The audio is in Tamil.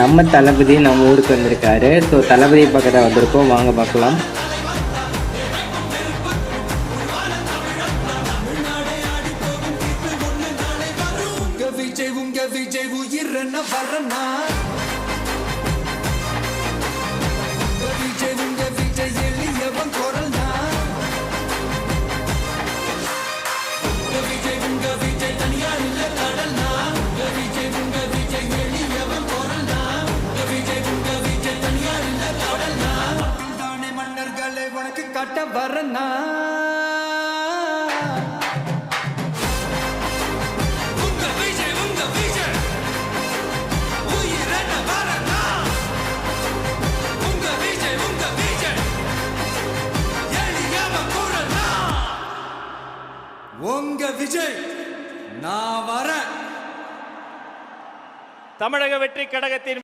நம்ம தளபதி நம்ம ஊருக்கு வந்திருக்காரு. ஸோ தளபதி பக்கத்தில் வந்திருக்கோம். வாங்க பார்க்கலாம். உங்க விஜய் உங்க விஜய் உயிர் என்ன வரனா உனக்கு காட்ட வரனா உங்க விஜய் நான் வரேன். தமிழக வெற்றி கழகத்தின்